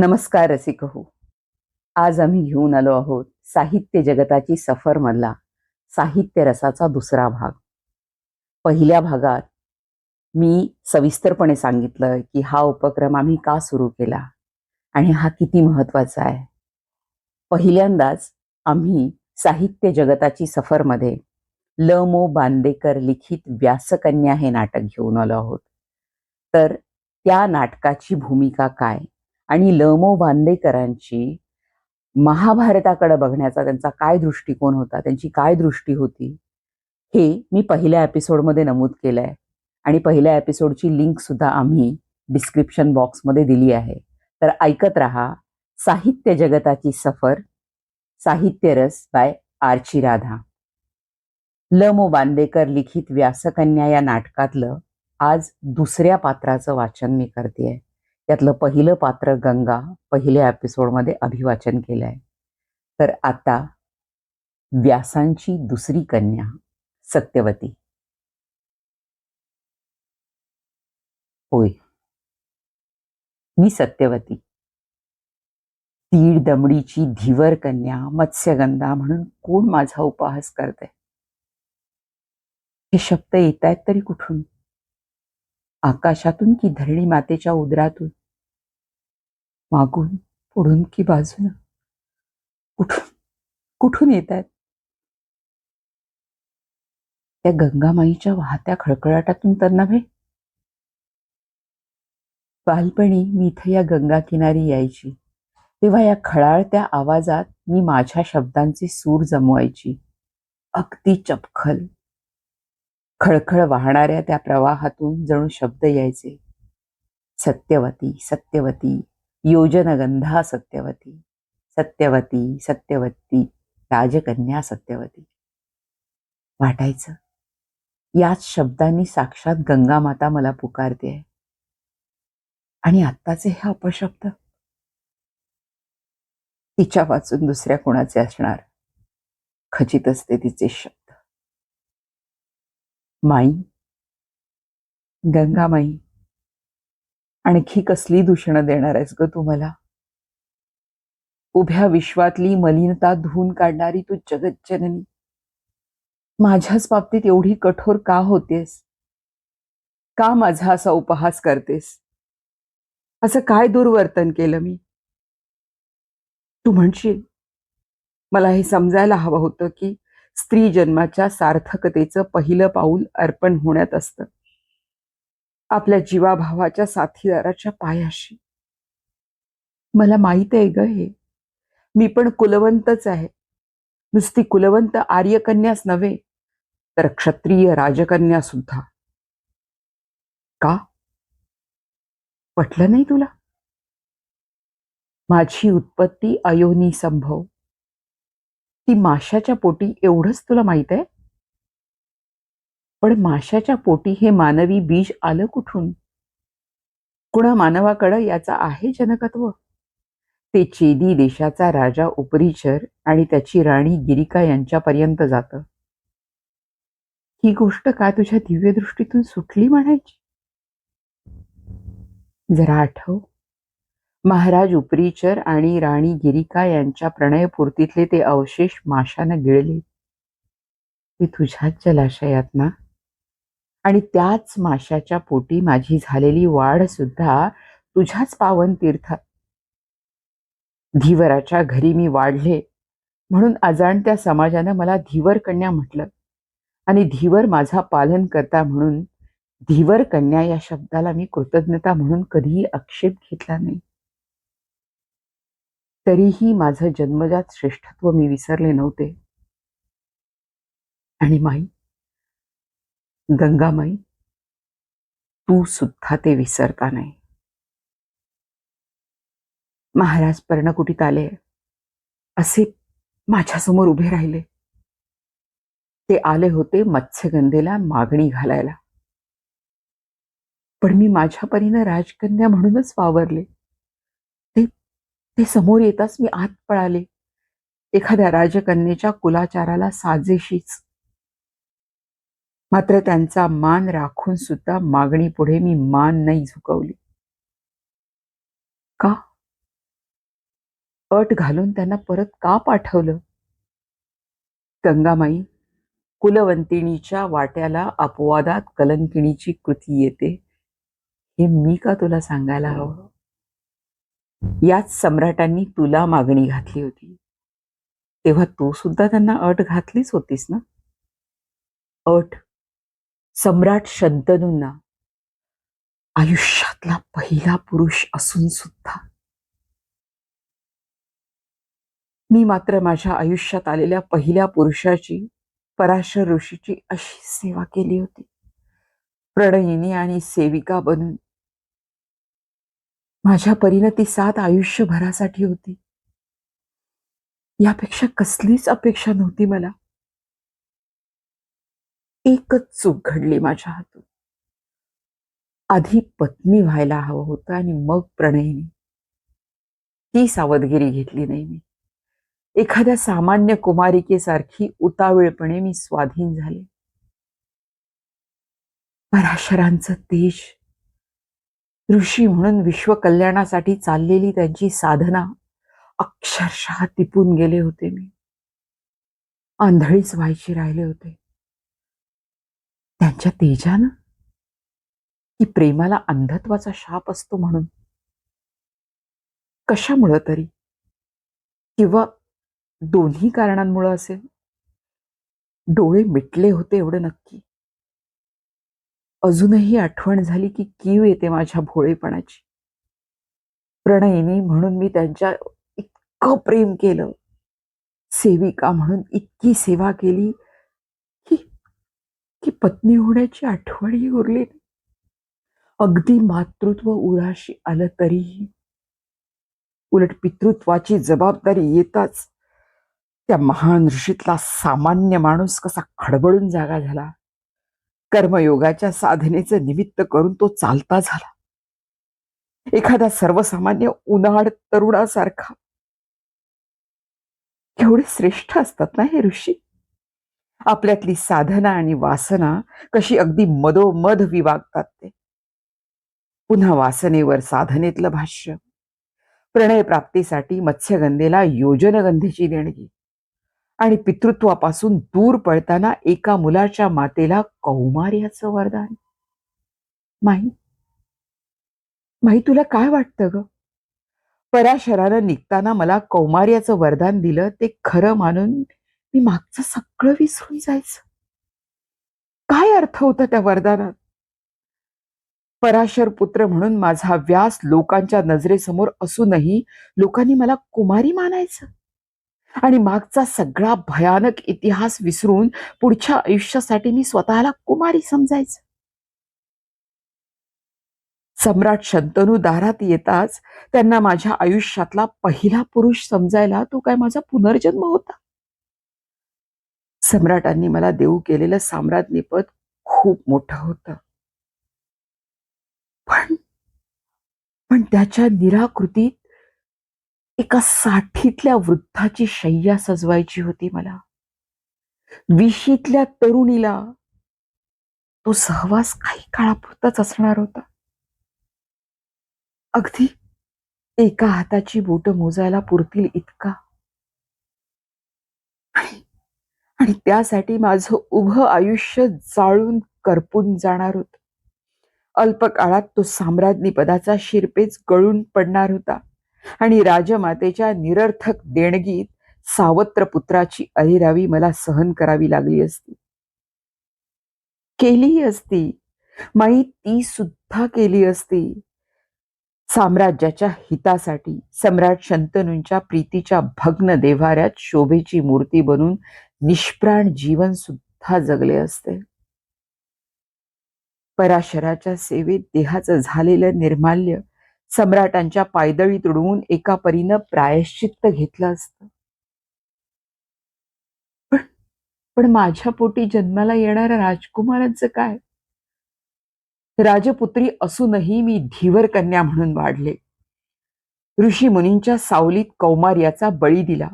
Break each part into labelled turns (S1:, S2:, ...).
S1: नमस्कार रसिक हो आज आम्ही घेऊन आलो आहोत साहित्य जगताची सफर मधला साहित्य रसाचा दुसरा भाग. पहिल्या भागात मी सविस्तरपणे सांगितलं की हा उपक्रम आम्ही का सुरू केला आणि हा किती महत्त्वाचा आहे. पहिल्यांदाच आम्ही साहित्य जगताची सफरमध्ये ल मो बांदेकर लिखित व्यासकन्या हे नाटक घेऊन आलो आहोत. तर त्या नाटकाची भूमिका काय? आणि ल मो बांदेकरांची महाभारताकडे बघण्याचा त्यांचा काय दृष्टिकोन होता त्यांची काय दृष्टी होती हे मी पहिल्या एपिसोडमध्ये नमूद केलंय. आणि पहिल्या एपिसोडची लिंक सुद्धा आम्ही डिस्क्रिप्शन बॉक्समध्ये दिली आहे. तर ऐकत रहा साहित्य जगताची सफर साहित्यरस बाय आरची राधा. ल मो बांदेकर लिखित व्यासकन्या या नाटकातलं आज दुसऱ्या पात्राचं वाचन मी करते त्यातलं पहिलं पात्र गंगा पहिल्या एपिसोडमध्ये अभिवाचन केलंय. तर आता व्यासांची दुसरी कन्या सत्यवती. होय. मी सत्यवती. तीड दमडीची धीवर कन्या मत्स्यगंधा म्हणून कोण माझा उपहास करते हे शब्द येत आहेत तरी कुठून? आकाशातून की धरणी मातेच्या उदरातून? मागून पुढून की बाजून. कुठून? कुठून येत आहेत त्या गंगामाईच्या वाहत्या खळखळाटातून तर नव्हे बालपणी मी इथं या गंगा किनारी यायची. तेव्हा या खळाळत्या आवाजात मी माझ्या शब्दांचे सूर जमवायची. अगदी चपखल. खळखळ वाहणाऱ्या त्या प्रवाहातून जणू शब्द यायचे. सत्यवती सत्यवती. योजनगंधा सत्यवती सत्यवती सत्यवती राजकन्या सत्यवती. वाटायचं याच शब्दांनी साक्षात गंगा माता मला पुकारते आणि आत्ताचे हे अपशब्द? तिच्या वाचून दुसऱ्या कोणाचे असणार? खचित असते तिचे शब्द. माई गंगामाई आणखी कसली दूषणं देणार आहेस ग तू मला? उभ्या विश्वातली मलिनता धुवून काढणारी तू जगज्जननी माझ्याच बाबतीत एवढी कठोर का होतेस? का माझा असा उपहास करतेस? असं काय दुर्वर्तन केलं मी? तू म्हणशील मला हे समजायला हवं होतं की स्त्री जन्माच्या सार्थकतेचं पहिलं पाऊल अर्पण होण्यात असतं. आपल्या जीवाभावाच्या साथीदाराच्या पायाशी. मला माहीत आहे ग हे. मी पण कुलवंतच आहे. नुसती कुलवंत आर्यकन्याच नव्हे तर क्षत्रिय राजकन्या सुद्धा. का? पटलं नाही तुला? माझी उत्पत्ती अयोनी संभव. ती माशाच्या पोटी एवढंच तुला माहीत आहे? पण माशाच्या पोटी हे मानवी बीज आलं कुठून? कुणा मानवाकडं याचा आहे जनकत्व? ते चेदी देशाचा राजा उपरीचर आणि त्याची राणी गिरिका यांच्यापर्यंत जात. ही गोष्ट का तुझ्या दिव्य दृष्टीतून सुटली म्हणायची? जरा आठव. महाराज उपरीचर आणि राणी गिरिका यांच्या प्रणयपूर्तीतले ते अवशेष माशानं गिळले. ते तुझ्याच जलाशयात ना? आणि त्याच माशाच्या पोटी माझी झालेली वाढ सुद्धा तुझ्याच पावन तीर्थात धीवराच्या घरी मी वाढले. म्हणून अजाणत्या समाजानं मला धीवर कन्या म्हटलं. आणि धीवर माझा पालन करता म्हणून धीवर कन्या या शब्दाला मी कृतज्ञता म्हणून कधीही आक्षेप घेतला नाही. तरीही माझं जन्मजात श्रेष्ठत्व मी विसरले नव्हते. आणि माई गंगामाई तू सुद्धा ते विसरता नाही. महाराज पर्णकुटीत आले. असे माझ्यासमोर उभे राहिले. ते आले होते मत्स्यगंधेला मागणी घालायला. पण मी माझ्या परीनं राजकन्या म्हणूनच वावरले. ते ते समोर येताच मी आत पळाले. एखाद्या राजकन्येच्या कुलाचाराला साजेशीच मात्र त्यांचा मान राखून सुद्धा मागणी पुढे मी मान नाही झुकवली. का? अट घालून त्यांना परत का पाठवलं? गंगामाई कुलवंतिणीच्या वाट्याला अपवादात कलंकिणीची कृती येते हे मी का तुला सांगायला हवं? याच सम्राटांनी तुला मागणी घातली होती. तेव्हा तू सुद्धा त्यांना अट घातलीच होतीस ना? अट सम्राट शंतनूंना आयुष्यातला पहिला पुरुष असून सुद्धा मी मात्र माझ्या आयुष्यात आलेल्या पहिल्या पुरुषाची पराशर ऋषीची अशी सेवा केली होती. प्रणयिनी आणि सेविका बनून माझ्या परीनं ती आयुष्यभरासाठी होती. यापेक्षा कसलीच अपेक्षा नव्हती मला. एकच चूक घडली माझ्या हातून. आधी पत्नी व्हायला हवं होतं आणि मग प्रणयिनी. ती सावधगिरी घेतली नाही मी. एखाद्या सामान्य कुमारिकेसारखी उतावीळपणे मी स्वाधीन झाले. पराशरांचं तेज ऋषी म्हणून विश्वकल्याणासाठी चाललेली त्यांची साधना अक्षरशः तिपून गेले होते मी. आंधळीच व्हायची राहिले होते. त्यांच्या तेजानं? की प्रेमाला अंधत्वाचा शाप असतो म्हणून? कशामुळं तरी? किंवा दोन्ही कारणांमुळं असेल? डोळे मिटले होते एवढं नक्की? अजूनही आठवण झाली की कीव येते माझ्या भोळेपणाची. प्रणयिनी म्हणून मी त्यांच्या इतकं प्रेम केलं. सेविका म्हणून इतकी सेवा केली. की पत्नी होण्याची आठवणही उरली नाही. अगदी मातृत्व उराशी आलं तरीही उलट पितृत्वाची जबाबदारी येताच त्या महान ऋषीतला सामान्य माणूस कसा खडबडून जागा झाला. कर्मयोगाच्या साधनेचं निमित्त करून तो चालता झाला. एखादा सर्वसामान्य उन्हाळ तरुणासारखा. एवढे श्रेष्ठ असतात ना हे ऋषी? आपल्यातली साधना आणि वासना कशी अगदी मधोमध विभागतात ते. पुन्हा वासनेवर साधनेतलं भाष्य. प्रणय प्राप्तीसाठी मत्स्यगंधेला योजनगंधेची देणगी आणि पितृत्वापासून दूर पळताना एका मुलाच्या मातेला कौमार्याचं वरदान. माही माही तुला काय वाटतं ग? पराशरानं निघताना मला कौमार्याचं वरदान दिलं ते खरं मानून मी मागचं सगळं विसरून जायचं. काय अर्थ होता त्या वरदानात? पराशर पुत्र म्हणून माझा व्यास लोकांच्या नजरेसमोर असूनही लोकांनी मला कुमारी मानायचं. आणि मागचा सगळा भयानक इतिहास विसरून पुढच्या आयुष्यासाठी मी स्वतःला कुमारी समजायचं. सम्राट शंतनू दारात येताच त्यांना माझ्या आयुष्यातला पहिला पुरुष समजायला तो काय माझा पुनर्जन्म होता. सम्राटांनी मला देऊ केलेलं साम्राज्ञीपद खूप मोठं होतं. पण पण त्याच्या निराकृतीत एका साठीतल्या वृद्धाची शय्या सजवायची होती मला. विशीतल्या तरुणीला तो सहवास काही काळापुरताच असणार होता. अगदी एका हाताची बोट मोजायला पुरतील इतका आणि आणि त्यासाठी माझं उभं आयुष्य जाळून करपून जाणार होत. अल्पकाळात तो साम्राज्ञी पदाचा शिरपेच गळून पडणार होता आणि राजमातेच्या निरर्थक देणगीत सावत्र पुत्राची अहिरावी मला सहन करावी लागली असती. केली असती. माई ती सुद्धा केली असती. साम्राज्याच्या हितासाठी सम्राट शंतनूंच्या प्रीतीच्या भग्न देव्हाऱ्यात शोभेची मूर्ती बनून निष्प्राण जीवन सुद्धा जगले असते. पराशराच्या सेवेत देहाचं झालेलं निर्माल्य सम्राटांच्या पायदळी तुडवून एका परीनं प्रायश्चित्त घेतलं असतं. पण पण माझ्या पोटी जन्माला येणाऱ्या राजकुमारांचं काय? राजपुत्री असूनही मी धीवर कन्या म्हणून वाढले. ऋषी मुनींच्या सावलीत कौमार्याचा बळी दिला.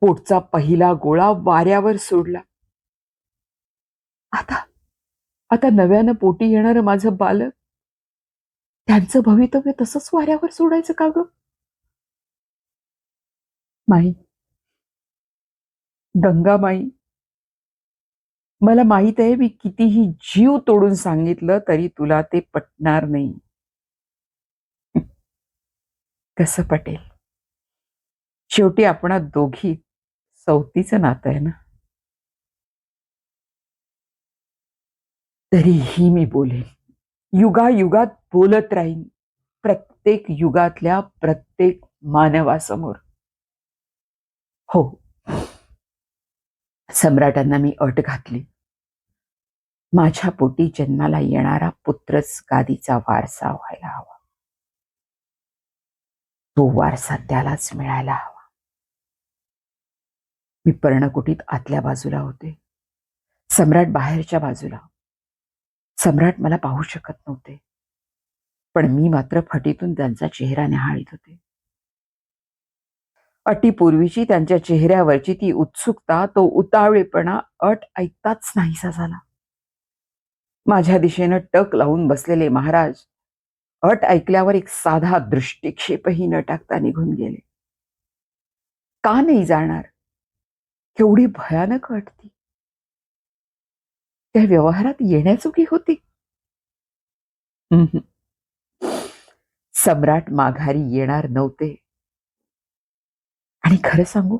S1: पोटचा पहिला गोळा वाऱ्यावर सोडला. आता आता नव्यानं पोटी येणारं माझं बालक? त्यांचं भवितव्य तसंच वाऱ्यावर सोडायचं का ग? माई गंगामाई मला माहीत आहे मी कितीही जीव तोडून सांगितलं तरी तुला ते पटणार नाही. कसं पटेल? शेवटी आपण दोघी सवतीचं नातं आहे ना? तरीही मी बोलेन. युगायुगात बोलत राहीन. प्रत्येक युगातल्या प्रत्येक मानवासमोर. हो. सम्राटांना मी अट घातली. माझ्या पोटी जन्माला येणारा पुत्रच गादीचा वारसा व्हायला हवा. तो वारसा त्यालाच मिळायला हवा. मी पर्णकुटीत आतल्या बाजूला होते. सम्राट बाहेरच्या बाजूला. सम्राट मला पाहू शकत नव्हते. पण मी मात्र फटीतून त्यांचा चेहरा निहाळीत होते. अटीपूर्वीची त्यांच्या चेहऱ्यावरची ती उत्सुकता तो उतावळेपणा अट ऐकताच नाहीसा झाला. माझ्या दिशेनं टक लावून बसलेले महाराज अट ऐकल्यावर एक साधा दृष्टिक्षेपही न टाकता निघून गेले. का नाही जाणार? केवढी भयानक अट ती. त्या व्यवहारात येण्याचुकी होती. हम्म. सम्राट माघारी येणार नव्हते. आणि खरं सांगू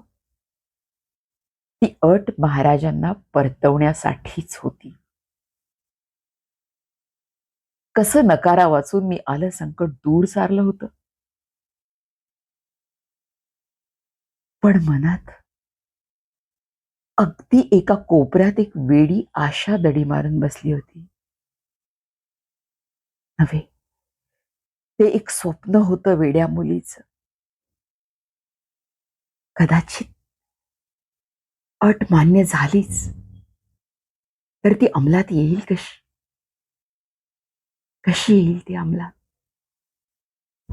S1: ती अट महाराजांना परतवण्यासाठीच होती. कसं नकारा वाचून मी आलं संकट दूर सारलं होतं. पण मनात अगदी एका कोपऱ्यात एक वेडी आशा दडी मारून बसली होती. नव्हे ते एक स्वप्न होतं वेड्या मुलीचं. कदाचित अट मान्य झालीच. तर ती अंमलात येईल कशी? कशी येईल ती अंमलात?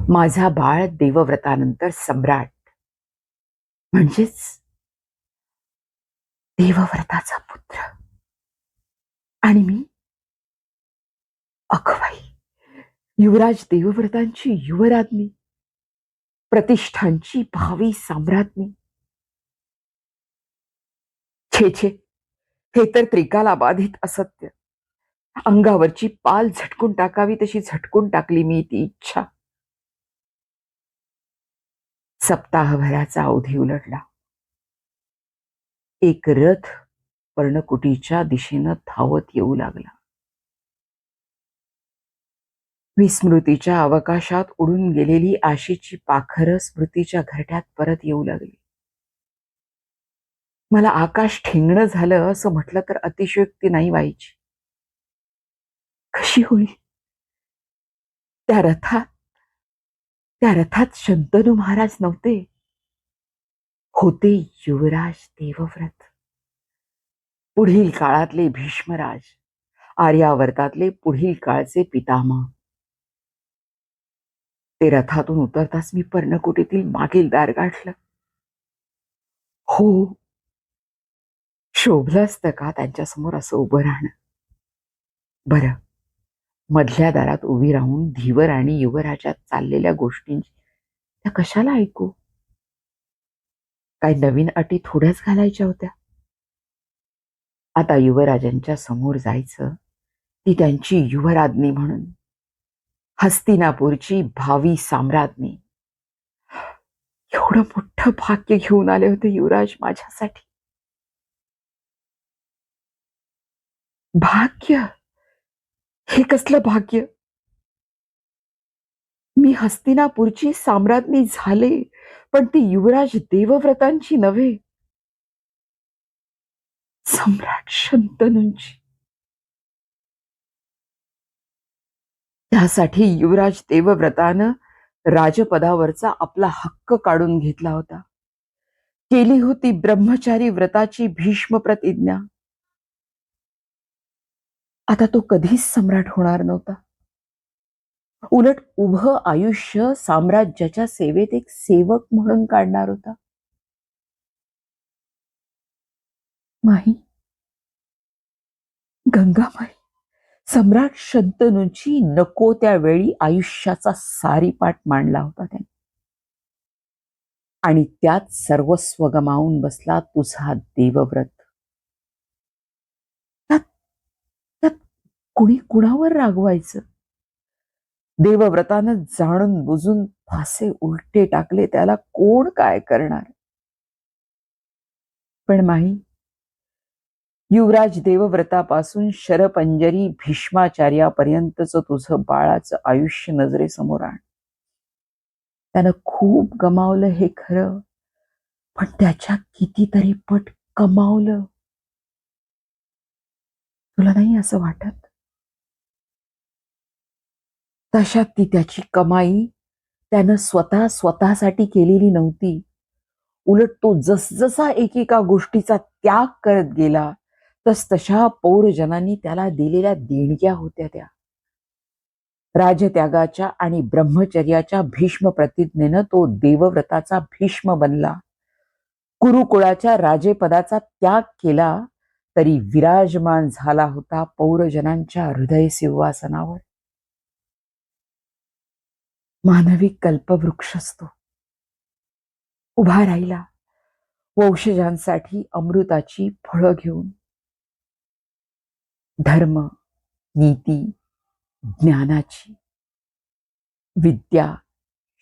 S1: माझा बाळ देवव्रतानंतर सम्राट. म्हणजेच देवव्रताचा पुत्र. आणि मी अखबाई युवराज देवव्रतांची युवराज्ञी प्रतिष्ठांची भावी साम्राज्ञी. छे छे. हे तर त्रिकाला बाधित असत्य. अंगावरची पाल झटकून टाकावी तशी झटकून टाकली मी ती इच्छा. सप्ताहभराचा अवधी उलटला. एक रथ पर्णकुटीच्या दिशेनं धावत येऊ लागला. विस्मृतीच्या अवकाशात उडून गेलेली आशेची पाखरं स्मृतीच्या घरट्यात परत येऊ लागली. मला आकाश ठेंगणं झालं असं म्हटलं तर अतिशयोक्ती नाही व्हायची कशी होईल? त्या रथात त्या रथात शंतनू महाराज नव्हते. होते युवराज देवव्रत. पुढील काळातले भीष्मराज आर्यावर्तातले पुढील काळचे पितामह. ते रथातून उतरताच मी पर्णकुटीतील मागील दार गाठलं. हो. शोभलं असतं का त्यांच्यासमोर असं उभं राहणं? बरं. मधल्या दारात उभी राहून धीवर आणि युवराजात चाललेल्या गोष्टींची त्या कशाला ऐकू? काय नवीन अटी थोड्याच घालायच्या होत्या. आता युवराजांच्या समोर जायचं ती त्यांची युवराज्ञी म्हणून हस्तिनापूरची भावी साम्राज्ञी. एवढं मोठं भाग्य घेऊन आले होते युवराज माझ्यासाठी. भाग्य? हे कसलं भाग्य? मी हस्तिनापूरची साम्राज्ञी झाले पण ती युवराज देवव्रतांची नव्हे. सम्राट शंतनूंची. त्यासाठी युवराज देवव्रतानं राजपदावरचा आपला हक्क काढून घेतला होता. केली होती ब्रह्मचारी व्रताची भीष्म प्रतिज्ञा. आता तो कधीच सम्राट होणार नव्हता. उलट उभं आयुष्य साम्राज्याच्या सेवेत एक सेवक म्हणून काढणार होता. माही. गंगामाई. सम्राट शंतनूची नको त्यावेळी आयुष्याचा सारीपाट मांडला होता त्याने. आणि त्यात सर्वस्व गमावून बसला तुझा देवव्रत. त्यात कुणी कुणावर रागवायचं? देवव्रतानं जाणून बुजून फासे उलटे टाकले त्याला कोण काय करणार? पण माही युवराज देवव्रतापासून शरपंजरी भीष्माचार्यापर्यंतचं तुझं बाळाचं आयुष्य नजरेसमोर आण. त्यानं खूप गमावलं हे खरं पण त्याच्या कितीतरी पट कमावलं. तुला नाही असं वाटत? तशात ती त्याची कमाई त्यानं स्वतः स्वतःसाठी केलेली नव्हती. उलट तो जसजसा एकेका गोष्टीचा त्याग करत गेला तस तशा पौरजनांनी त्याला दिलेल्या देणग्या होत्या त्या. राजत्यागाच्या आणि ब्रह्मचर्याच्या भीष्म प्रतिज्ञेनं तो देवव्रताचा भीष्म बनला. कुरुकुळाच्या राजेपदाचा त्याग केला तरी विराजमान झाला होता पौरजनांच्या हृदय सिंहासनावर. मानवी कल्पवृक्ष असतो उभा राहिला. वंशजांसाठी अमृताची फळं घेऊन धर्म नीती ज्ञानाची विद्या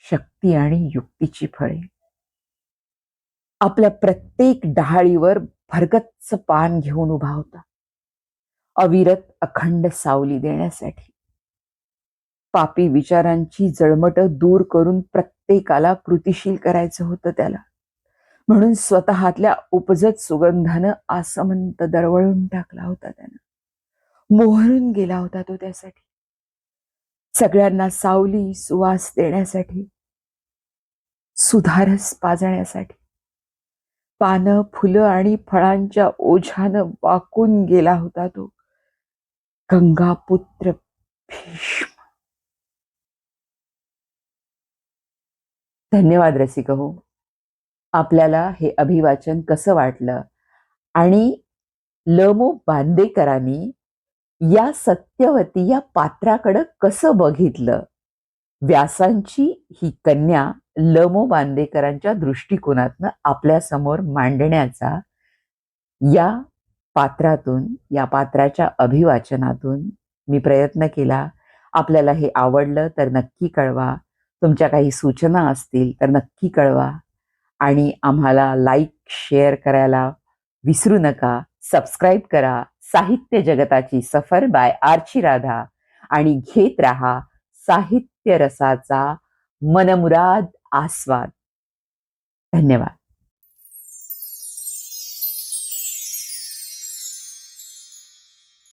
S1: शक्ती आणि युक्तीची फळे. आपल्या प्रत्येक डहाळीवर भरगच्च पान घेऊन उभा होता. अविरत अखंड सावली देण्यासाठी. पापी विचारांची जळमट दूर करून प्रत्येकाला कृतिशील करायचं होतं त्याला. म्हणून स्वतःतल्या उपजत सुगंधानं आसमंत दरवळून टाकला होता त्यानं. मोहरून गेला होता तो त्यासाठी. सगळ्यांना सावली सुवास देण्यासाठी सुधारस पाजण्यासाठी. पानं फुलं आणि फळांच्या ओझ्यानं वाकून गेला होता तो. गंगापुत्र भीष्म. धन्यवाद रसिक हो आपल्याला हे अभिवाचन कसं वाटलं? आणि लमो बांदेकरांनी या सत्यवती या पात्राकडं कसं बघितलं? व्यासांची ही कन्या लमो बांदेकरांच्या दृष्टिकोनातनं आपल्यासमोर मांडण्याचा या पात्रातून या पात्राच्या अभिवाचनातून मी प्रयत्न केला. आपल्याला हे आवडलं तर नक्की कळवा. तुमच्या काही सूचना असतील तर नक्की कळवा. आणि आम्हाला लाईक शेअर करायला विसरू नका. सबस्क्राईब करा. साहित्य जगताची सफर बाय आर्ची राधा. आणि घेत राहा साहित्य रसाचा मनमुराद आस्वाद. धन्यवाद.